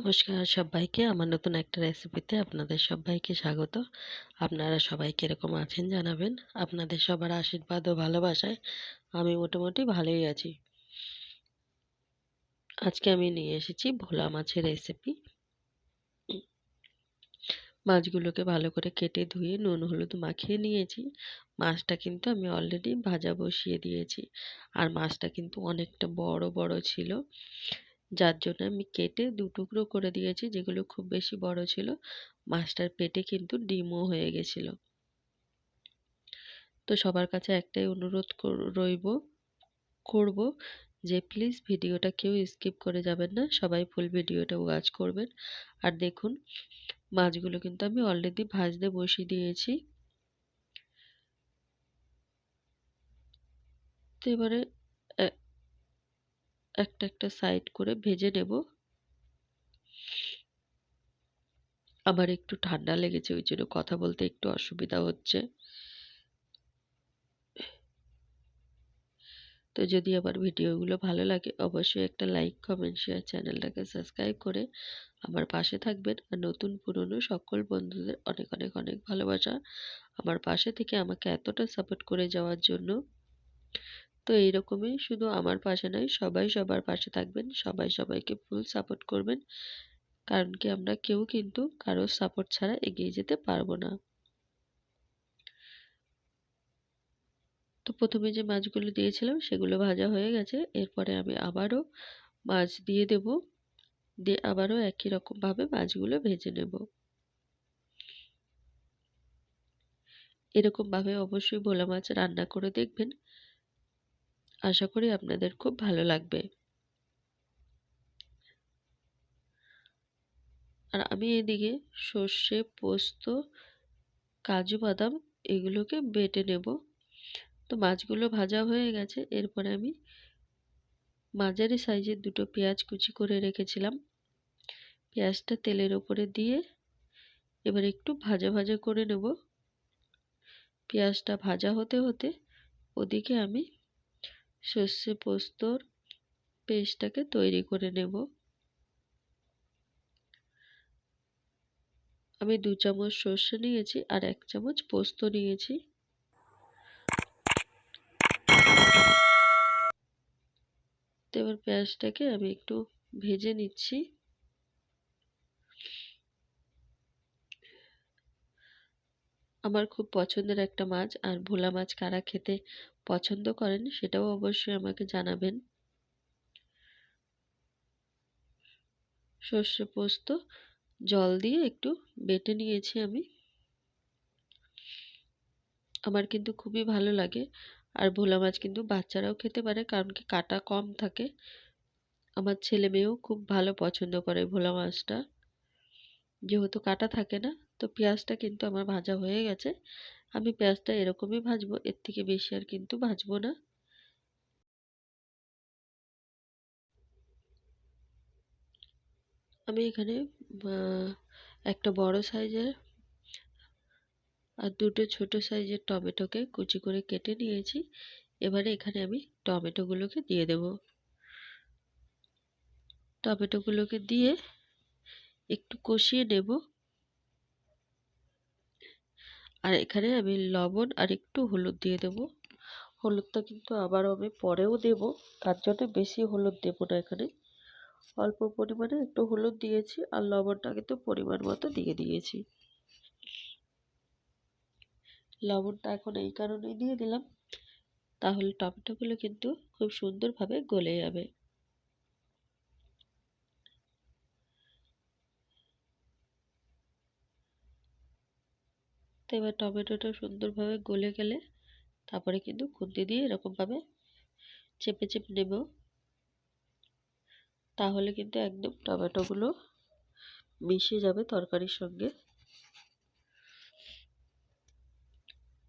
নমস্কার সবাইকে। আমার নতুন একটা রেসিপিতে আপনাদের সবাইকে স্বাগত। আপনারা সবাই কীরকম আছেন জানাবেন? আপনাদের সবার আশীর্বাদ ও ভালোবাসায় আমি মোটামুটি ভালোই আছি। আজকে আমি নিয়ে এসেছি ভোলা মাছের রেসিপি মাছগুলোকে ভালো করে কেটে ধুয়ে নুন, হলুদ মাখিয়ে নিয়েছি। মাছটা কিন্তু আমি অলরেডি ভাজা বসিয়ে দিয়েছি। আর মাছটা কিন্তু অনেকটা বড় বড় ছিল। যার জন্য আমি কেটে দু টুকরো করে দিয়েছি, যেগুলো খুব বেশি বড় ছিল। মাছটার পেটে কিন্তু ডিমও হয়ে গেছিল। তো সবার কাছে একটাই অনুরোধ রইব, করব যে প্লিজ ভিডিওটা কেউ স্কিপ করে যাবেন না, সবাই ফুল ভিডিওটা ওয়াচ করবেন। আর দেখুন, মাছগুলো কিন্তু আমি অলরেডি ভাজতে বসিয়ে দিয়েছি। তো এবারে একটা একটা সাইড করে ভেজে নেব। আমার একটু ঠান্ডা লেগেছে, ওই জন্য কথা বলতে একটু অসুবিধা হচ্ছে। তো যদি আমার ভিডিওগুলো ভালো লাগে, অবশ্যই একটা লাইক কমেন্ট শেয়ার চ্যানেলটাকে সাবস্ক্রাইব করে আমার পাশে থাকবেন। আর নতুন, পুরনো সকল বন্ধুদের অনেক অনেক অনেক ভালোবাসা। আমার পাশে থেকে আমাকে এতটা সাপোর্ট করে যাওয়ার জন্য তো এইরকমই শুধু আমার পাশে নয়, সবাই সবার পাশে থাকবেন, সবাই সবাইকে ফুল সাপোর্ট করবেন। কারণ কি আমরা কেউ কিন্তু কারোর সাপোর্ট ছাড়া এগিয়ে যেতে পারব না। তো প্রথমে যে মাছগুলো দিয়েছিলাম সেগুলো ভাজা হয়ে গেছে, এরপরে আমি আবারও মাছ দিয়ে দেব, দিয়ে আবারও একই রকমভাবে মাছগুলো ভেজে নেব। এরকমভাবে অবশ্যই ভোলা মাছ রান্না করে দেখবেন। আশা করি আপনাদের খুব ভালো লাগবে। আর আমি এদিকে সর্ষে, পোস্ত, কাজু বাদাম এগুলোকে বেটে নেব। তো মাছগুলো ভাজা হয়ে গেছে। এরপরে আমি মাঝারি সাইজের দুটো পেঁয়াজ কুচি করে রেখেছিলাম। পেঁয়াজটা তেলের ওপরে দিয়ে এবার একটু ভাজা ভাজা করে নেব। পেঁয়াজটা ভাজা হতে হতে ওদিকে আমি সর্ষে পোস্তর পেস্টটাকে তৈরি করে নেব। আমি দু চামচ সর্ষে নিয়েছি আর এক চামচ পোস্ত নিয়েছি। তো এবার পেঁয়াজটাকে আমি একটু ভেজে নিচ্ছি। আমার খুব পছন্দের একটা মাছ, আর ভোলা মাছ কারা খেতে পছন্দ করেন সেটাও অবশ্যই আমাকে জানাবেন। সর্ষে পোস্ত, জল দিয়ে একটু বেটে নিয়েছি আমি। আমার কিন্তু খুবই ভালো লাগে, আর ভোলা মাছ কিন্তু বাচ্চারাও খেতে পারে, কারণ কি কাটা কম থাকে। আমার ছেলে মেয়েও খুব ভালো পছন্দ করে ভোলা মাছটা। যেহেতু কাটা থাকে না তো পেঁয়াজটা কিন্তু আমার ভাজা হয়ে গেছে। আমি পেঁয়াজটা এরকমই ভাজবো, এর থেকে বেশি আর কিন্তু ভাজবো না। আমি এখানে একটা বড় সাইজের আর দুটো ছোট সাইজের টমেটোকে কুচি করে কেটে নিয়েছি। এবারে এখানে আমি টমেটোগুলোকে দিয়ে দেব। টমেটোগুলোকে দিয়ে একটু কষিয়ে নেব। আর এখানে আমি লবণ আর একটু হলুদ দিয়ে দেব। হলুদটা কিন্তু আবার আমি পরেও দেব, তার জন্য বেশি হলুদ দেব না এখানে। অল্প পরিমাণে একটু হলুদ দিয়েছি আর লবণটা কিন্তু পরিমাণ মতো দিয়ে দিয়েছি। লবণটা এখন এই কারণেই দিয়ে দিলাম, তাহলে টমেটোগুলো কিন্তু খুব সুন্দরভাবে গলে যাবে। তো এবার টমেটোটা সুন্দরভাবে গলে গেলে তারপরে কিন্তু খুন্তি দিয়ে এরকমভাবে চেপে চেপে নেব। তাহলে কিন্তু একদম টমেটোগুলো মিশে যাবে তরকারির সঙ্গে।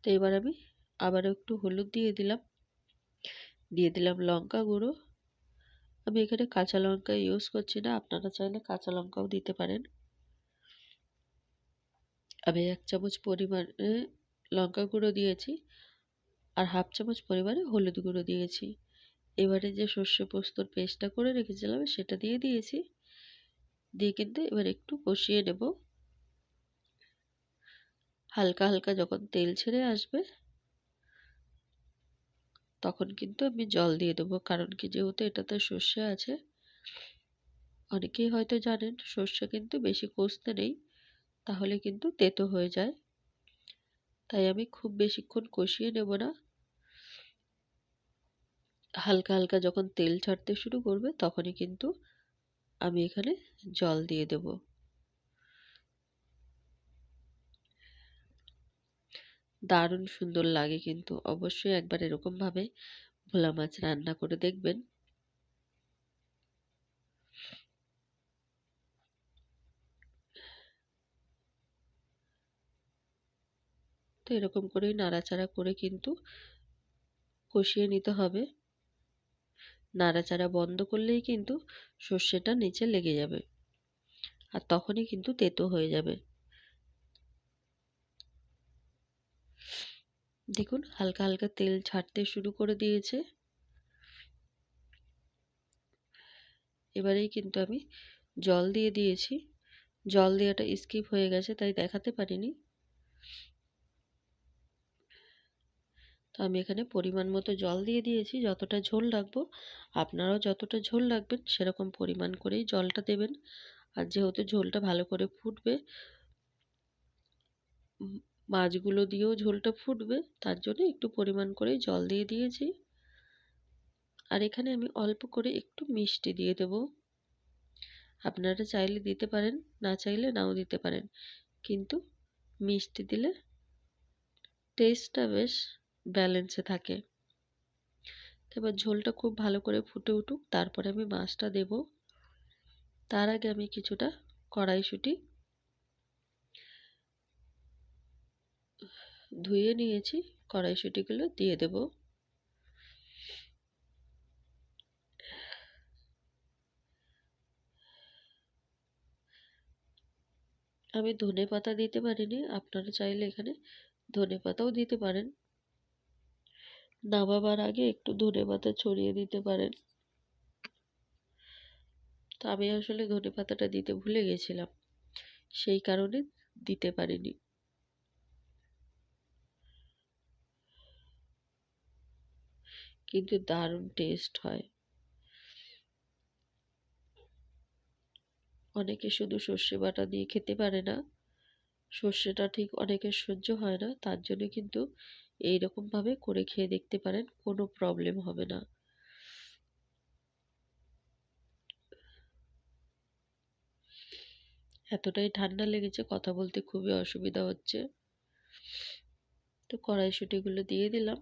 তো এবার আমি আবারও একটু হলুদ দিয়ে দিলাম। দিয়ে দিলাম লঙ্কা গুঁড়ো। আমি এখানে কাঁচা লঙ্কা ইউজ করছি না, আপনারা চাইলে কাঁচা লঙ্কাও দিতে পারেন। আমি এক চামচ পরিমাণে লঙ্কা গুঁড়ো দিয়েছি আর হাফ চামচ পরিমাণে হলুদ গুঁড়ো দিয়েছি। এবারে যে সর্ষে পোস্তর পেস্টটা করে রেখেছিলাম সেটা দিয়ে দিয়েছি। দিয়ে কিন্তু এবার একটু কষিয়ে নেব। হালকা হালকা যখন তেল ছেড়ে আসবে, তখন কিন্তু আমি জল দিয়ে দেবো। কারণ কি যেহেতু এটাতে সর্ষে আছে, অনেকেই হয়তো জানেন সর্ষে কিন্তু বেশি কষতে নেই। তাহলে কিন্তু তেতো হয়ে যায়। তাই আমি খুব বেশিক্ষণ কষিয়ে নেব না। হালকা হালকা যখন তেল ছাড়তে শুরু করবে তখনই কিন্তু আমি এখানে জল দিয়ে দেব। দারুণ সুন্দর লাগে কিন্তু। অবশ্যই একবার এরকমভাবে ভোলা মাছ রান্না করে দেখবেন। এরকম করেই নাড়াচাড়া করে কিন্তু কষিয়ে নিতে হবে। নাড়াচাড়া বন্ধ করলেই কিন্তু সর্ষেটা নিচে লেগে যাবে আর তখনই কিন্তু তেতো হয়ে যাবে। দেখুন, হালকা হালকা তেল ছাড়তে শুরু করে দিয়েছে। এবারেই কিন্তু আমি জল দিয়ে দিয়েছি। জল দেওয়াটা স্কিপ হয়ে গেছে, তাই দেখাতে পারিনি। আমি এখানে পরিমাণ মতো জল দিয়ে দিয়েছি, যতটা ঝোল রাখব, আপনারাও যতটা ঝোল রাখবেন সেরকম পরিমাণ করেই জলটা দেবেন। আর যেহেতু ঝোলটা ভালো করে ফুটবে, মাছগুলো দিয়েও ঝোলটা ফুটবে, তার জন্য একটু পরিমাণ করেই জল দিয়ে দিয়েছি। আর এখানে আমি অল্প করে একটু মিষ্টি দিয়ে দেব। আপনারা চাইলে দিতে পারেন, না চাইলে নাও দিতে পারেন। কিন্তু মিষ্টি দিলে টেস্টটা বেশ ব্যালেন্সে থাকে। এবার ঝোলটা খুব ভালো করে ফুটে উঠুক, তারপরে আমি মাছটা দেব। তার আগে আমি কিছুটা কড়াইশুঁটি ধুয়ে নিয়েছি, কড়াইশুঁটিগুলো দিয়ে দেব। আমি ধনে পাতা দিতে পারিনি, আপনারা চাইলে এখানে ধনে পাতাও দিতে পারেন। নামাবার আগে একটু ধনে পাতা ছড়িয়ে দিতে পারেন। তো আমি আসলে ধনে পাতাটা দিতে ভুলে গেছিলাম। সেই কারণে দিতে পারিনি। কিন্তু দারুণ টেস্ট হয়। অনেকে শুধু সর্ষে বাটা দিয়ে খেতে পারে না। সর্ষেটা ঠিক অনেকের সহ্য হয় না, তার জন্য কিন্তু এই রকমভাবে করে খেয়ে দেখতে পারেন, কোনো প্রবলেম হবে না। এতটাই ঠান্ডা লেগেছে, কথা বলতে খুবই অসুবিধা হচ্ছে। তো কড়াইশুটিগুলো দিয়ে দিলাম।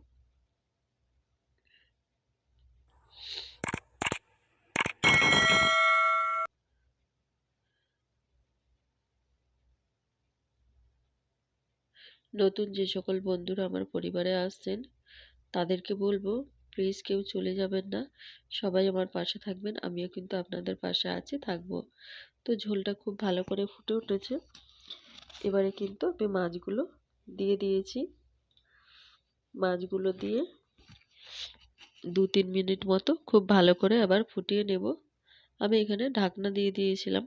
নতুন যে সকল বন্ধুরা আমার পরিবারে আসছেন, তাদেরকে বলব প্লিজ কেউ চলে যাবেন না। সবাই আমার পাশে থাকবেন, আমিও কিন্তু আপনাদের পাশে আছি, থাকব। তো ঝোলটা খুব ভালো করে ফুটে উঠেছে। এবারে কিন্তু আমি মাছগুলো দিয়ে দিয়েছি। মাছগুলো দিয়ে দু তিন মিনিট মতো খুব ভালো করে আবার ফুটিয়ে নেব। আমি এখানে ঢাকনা দিয়ে দিয়েছিলাম।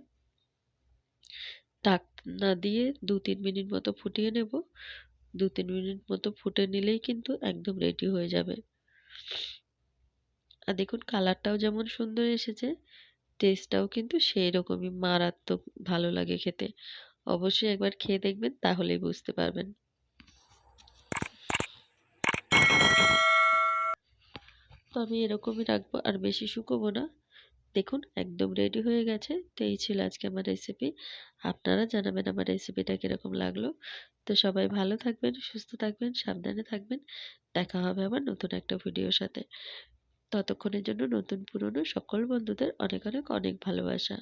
ঢাকনা দিয়ে দু তিন মিনিট মতো ফুটিয়ে নেব। দু তিন মিনিট মতো ফুটে নিলেই কিন্তু একদম রেডি হয়ে যাবে। আর দেখুন কালারটাও যেমন সুন্দর এসেছে টেস্টটাও কিন্তু সেই রকমই মারাত্মক ভালো লাগে খেতে। অবশ্যই একবার খেয়ে দেখবেন, তাহলেই বুঝতে পারবেন। তো আমি এরকমই রাখব, আর বেশি শুকোবো না। দেখুন, একদম রেডি হয়ে গেছে। তো এই ছিল আজকে আমার রেসিপি আপনারা জানাবেন আমার রেসিপিটা কীরকম লাগল। তো সবাই ভালো থাকবেন, সুস্থ থাকবেন, সাবধানে থাকবেন। দেখা হবে আবার নতুন একটা ভিডিওর সাথে। ততক্ষণের জন্য নতুন পুরনো সকল বন্ধুদের অনেক অনেক অনেক ভালোবাসা।